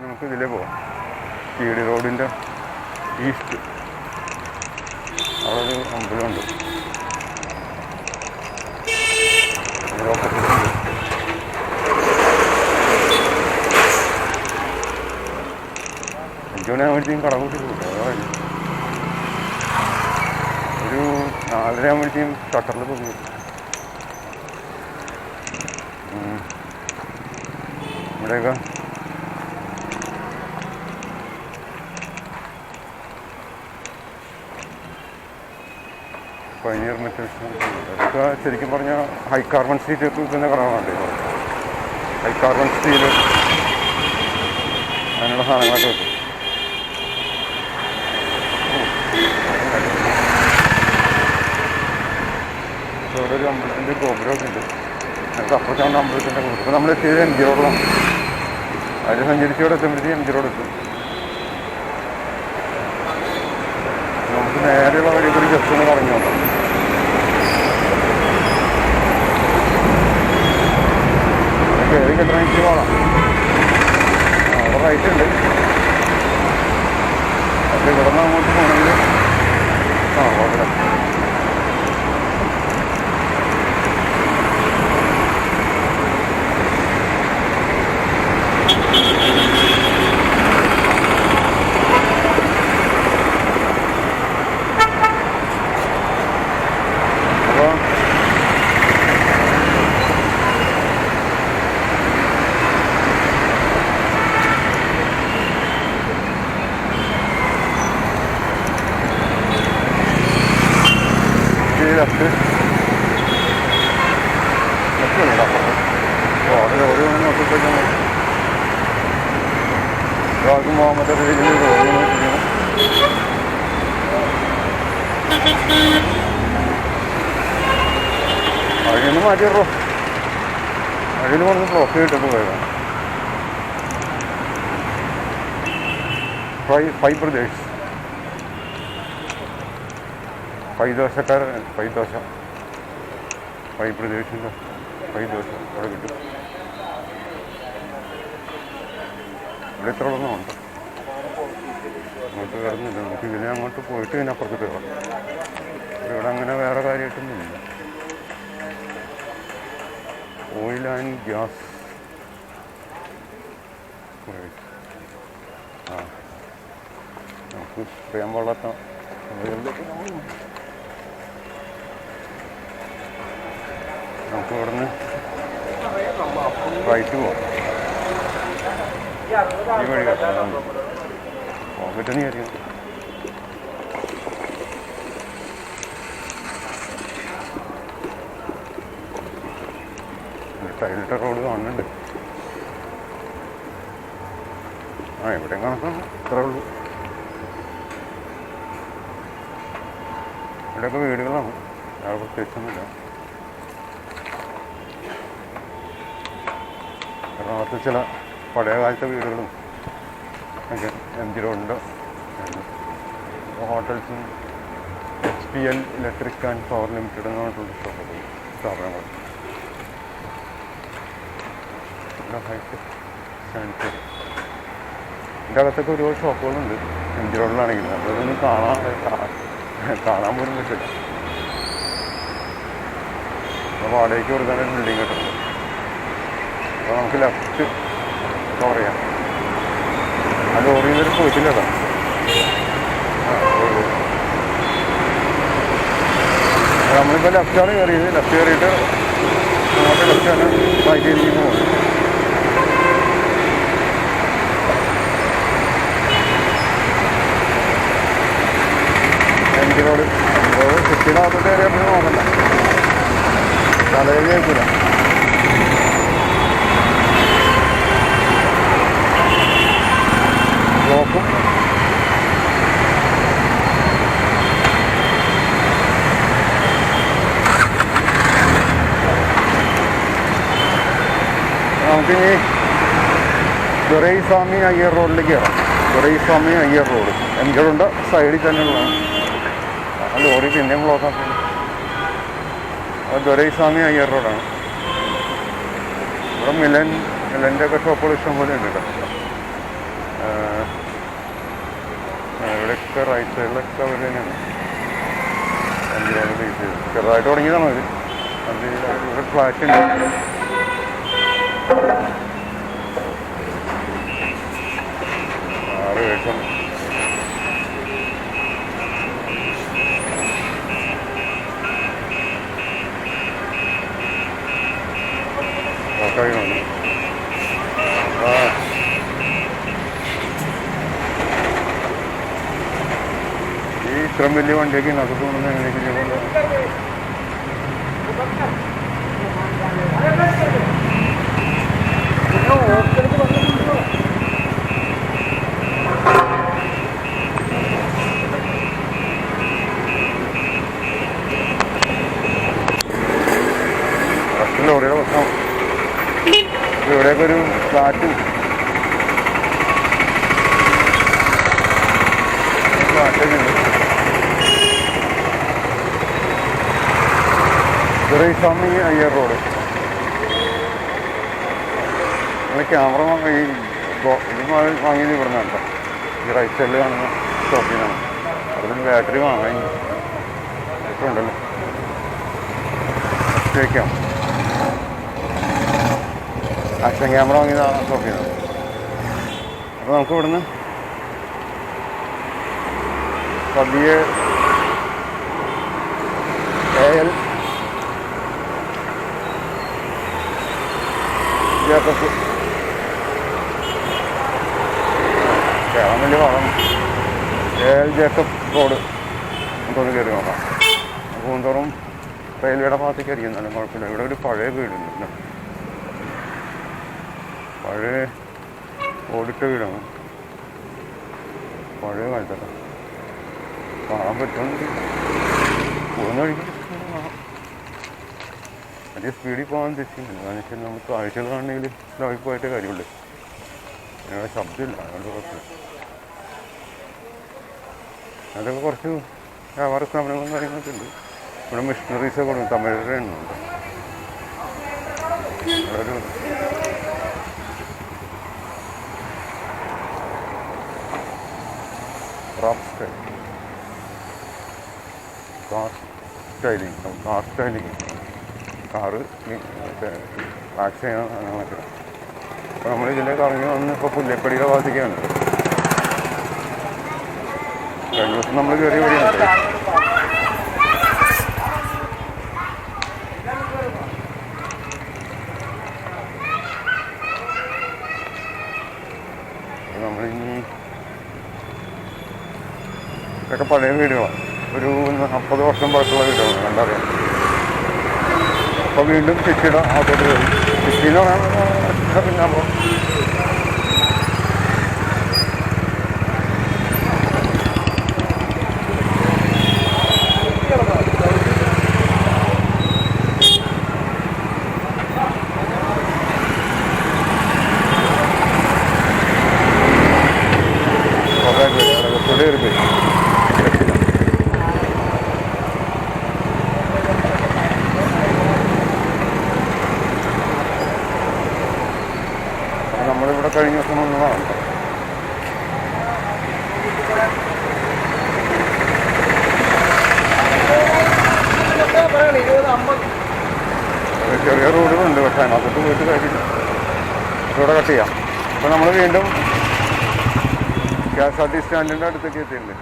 നമുക്ക് ഇതിലേ പോവാം. കീടി റോഡിന്റെ ഈസ്റ്റ്. അവിടെ ഒരു അമ്പലമുണ്ട്. അഞ്ചുമണിയാകുമ്പോഴത്തേക്കും. കട കൂട്ടിട്ടുണ്ട് ഒരു നാലര ആകുമ്പോഴത്തേക്കും ഷട്ടറിൽ പോകും ഇവിടെയൊക്കെ പൈനീർ മെറ്റൽസ് അതൊക്കെ ശരിക്കും പറഞ്ഞാൽ ഹൈ കാർബൺ സ്റ്റീൽ തന്നെ കടകളാണ്. ഹൈ കാർബൺ സ്റ്റീൽ അങ്ങനെയുള്ള സാധനങ്ങളൊക്കെ കിട്ടും ഇവിടെ ഒരു അമ്പലത്തിന്റെ ഗോപുരമൊക്കെ ഉണ്ട്. നമുക്ക് അപ്പുറത്താണ് അമ്പലത്തിന്റെ ഗോപുരം. ഇപ്പോൾ നമ്മൾ എത്തിയത് എം ജി റോഡിലാണ് അതിൽ സഞ്ചരിച്ച് ഇവിടെ എത്തുമ്പോഴത്തേക്ക് എം ജി റോഡ് എത്തും. നമുക്ക് നേരെയുള്ള വഴി കൂടി ജസ്റ്റ് ഒന്ന് പറഞ്ഞു നോക്കാം. കയറി കിട്ടണമെങ്കിൽ പോകാം ആ അവിടെ റൈറ്റ് ഉണ്ട് അപ്പോൾ ഇവിടെ നിന്ന് അങ്ങോട്ട് പോകണമെങ്കിൽ ആ കുഴപ്പമില്ല ലെഫ്റ്റ് ലെഫ്റ്റ് അപ്പുറത്ത് ഓ അത് ഒരു മണി നോക്കിയപ്പോഴേക്കും ഇതാക്കും മുഹമ്മദ് റീജിൽ റോഡ് നോക്കിയിരിക്കണം വഴിയൊന്ന് മാറ്റിയറോ ഫൈ പൈദോഷ. ഫൈ ദോശ ഫൈ പ്രദേശിന്റെ ഫൈ ദോശ അവിടെ കിട്ടും. ഇവിടെ ഇത്ര ഉണ്ട്. അങ്ങോട്ട് കിടന്നില്ല നമുക്ക് ഇതിനെ അങ്ങോട്ട് പോയിട്ട് ഇതിനെ അപ്പുറത്ത് കയറാം. ഇവിടെ അങ്ങനെ വേറെ കാര്യമായിട്ടൊന്നുമില്ല ഓയിൽ ആൻഡ് ഗ്യാസ്. ആ. നമുക്ക് ചെയ്യാൻ പാടാത്ത സമയങ്ങളിലേക്ക് ഇവിടെ നമുക്ക് ഇവിടുന്ന് റൈറ്റ് പോകാം ഈ വഴി കെട്ടാം പറ്റുന്ന കാര്യം ടൈലിട്ട റോഡ് കാണുന്നുണ്ട്. ആ എവിടെയും കണക്കാണ് ഇത്രേ ഉള്ളൂ. ഇവിടെയൊക്കെ വീടുകളാണ്. അവിടെ പ്രത്യേകിച്ചൊന്നുമില്ല. എറണാകുളത്ത് ചില പഴയ കാലത്തെ വീടുകളും ഒക്കെ എം ജി റോഡിന്റെ ഹോട്ടൽസും H P L electric and power limited എന്ന് പറഞ്ഞിട്ടുള്ള ഷോപ്പുകൾ സ്ഥാപനങ്ങൾ. എന്റെ അകത്തൊക്കെ ഒരുപാട് ഷോപ്പുകളുണ്ട്. എം ജി റോഡിലാണെങ്കിൽ അതൊന്നും കാണാൻ കാണാൻ പോലും പറ്റില്ല. വാടകയ്ക്ക് കൊടുക്കാൻ ഒരു ബിൽഡിംഗ് കിട്ടുന്നത് അപ്പോൾ നമുക്ക് ലെഫ്റ്റ് കവർ ചെയ്യാം. ആ ലോറിയിൽ നിന്ന് പോയിട്ടില്ല കേട്ടോ. ആ, പോയി, പോയി. അപ്പോൾ നമ്മളിപ്പോൾ ലെഫ്റ്റാണ് കയറിയത് ലെഫ്റ്റ് കയറിയിട്ട് അങ്ങോട്ട് ലെഫ്റ്റാണ് ബൈക്ക് ചെയ്തിട്ട് പോകുന്നത് എം ജി റോഡ് റോഡ് സിറ്റിയുടെ അകത്തോട്ട് നോക്കണ്ട തലയിൽ കേൾക്കില്ല പിന്നെ ദുരൈ സ്വാമി അയ്യർ റോഡിലേക്ക് ഇറങ്ങി ദുരൈ സ്വാമി അയ്യർ റോഡ്. എനിക്കതുണ്ട്. സൈഡിൽ തന്നെ ഉള്ളതാണ് ആ ലോറി പിന്നെയും ബ്ലോക്കാക്കി അത് ദുരൈ സ്വാമി അയ്യർ റോഡാണ്. ഇവിടെ മിലൻ മിലന്റെ ഒക്കെ ഷോപ്പുകൾ ഇഷ്ടംപോലെ ഉണ്ട് കേട്ടോ. ഇവിടെയൊക്കെ റൈറ്റ് സൈഡിലൊക്കെ അവർ തന്നെയാണ്. ചെറുതായിട്ട് തുടങ്ങിയതാണോ അവർ അത് ഇവിടെ ഫ്ലാറ്റ് ഉണ്ട്. ഇത്രയും വലിയ വണ്ടിയൊക്കെ ഇന്നത്തെ തോന്നുന്നത് എങ്ങനെയൊക്കെ ലോറിയുടെ പ്രശ്നം. ഇവിടെയൊക്കെ ഒരു ഫ്ലാറ്റും ഫ്ലാറ്റൊക്കെ ഉണ്ട് സ്വാമി അയ്യർ റോഡ്. നമ്മൾ ക്യാമറ വാങ്ങി ഈ ഇത് വാങ്ങി- വാങ്ങിയത് ഇവിടെ നിന്നാണ് കേട്ടോ ഈ റൈറ്റ് സൈഡിൽ കാണുന്ന ഷോപ്പിനാണ് നിന്നാണ് അവിടെ നിന്ന് ബാറ്ററി വാങ്ങാൻ ഒക്കെ ഉണ്ടല്ലോ. ചോദിക്കാം ആക്ഷൻ ക്യാമറ വാങ്ങിയത് ആ ഷോപ്പിൽ അപ്പോൾ നമുക്ക് ഇവിടുന്ന് പതിയെ എൽ ജേക്കബ് കേരളം വലിയ എ എൽ ജേക്കബ് റോഡ് നമുക്കൊന്ന് കയറി നോക്കാം പൂന്തോറും റെയിൽവേയുടെ ഭാഗത്തേക്ക് ആയിരിക്കും എന്നാലും കുഴപ്പമില്ല ഇവിടെ ഒരു പഴയ വീടുണ്ട്? പഴയ ഓടിട്ട വീടാണ് പഴയ കാലത്തൊക്കെ കാണാൻ പറ്റുമെങ്കിൽ പോകുന്ന വഴിക്ക് വലിയ സ്പീഡിൽ പോകാൻ തെറ്റില്ല എന്താണെന്ന് വെച്ചാൽ നമുക്ക് കാഴ്ചകൾ കാണണമെങ്കിൽ സ്ലോയിൽ പോയിട്ട് കാര്യമുള്ളൂ ഞങ്ങളുടെ ശബ്ദമില്ല അതുകൊണ്ട് കുഴപ്പമില്ല. അതൊക്കെ കുറച്ച് വ്യാപാര സ്ഥാപനങ്ങളും കാര്യങ്ങളൊക്കെ ഉണ്ട്. ഇവിടെ മിഷണറീസ് ഒക്കെ ഉണ്ട് തമിഴരുടെ എണ്ണമുണ്ട് സ്റ്റൈലിംഗ് ഒരു റാപ്പ് സ്റ്റൈൽ കാറ് വാക്സിൻ സാധനങ്ങളൊക്കെ അപ്പോൾ നമ്മൾ ഇതിലേക്ക് കറങ്ങി വന്ന് ഇപ്പോൾ പുല്ലപ്പടിയുടെ ഭാഗത്തേക്കാണ്. കഴിഞ്ഞ ദിവസം നമ്മൾ കയറിയ വഴിയാണ് ഇതൊക്കെ പഴയ വീടുകളാണ്. ഒരു നാൽപ്പത് വർഷം പഴക്കമുള്ള വീടുകളാണ്. കണ്ടറിയാം അപ്പോൾ വീണ്ടും സിറ്റിയുടെ അകത്തോട്ട് കയറി സിറ്റി എന്ന് പറയാൻ പിന്നെ അപ്പോൾ കുറേ പേര് അകത്തോട്ട് കയറി പോയി അപ്പോൾ നമ്മളിവിടെ കഴിഞ്ഞ ദിവസം വന്നതാണ് ചെറിയ റോഡുകളുണ്ട് പക്ഷേ അതിനകത്തോട്ട് പോയിട്ട് കാര്യമില്ല. ഇവിടെ കട്ട് ചെയ്യാം. അപ്പോൾ നമ്മൾ വീണ്ടും കെ എസ് ആർ ടി സ്റ്റാൻഡിന്റെ അടുത്തേക്ക് എത്തിയിട്ടുണ്ട്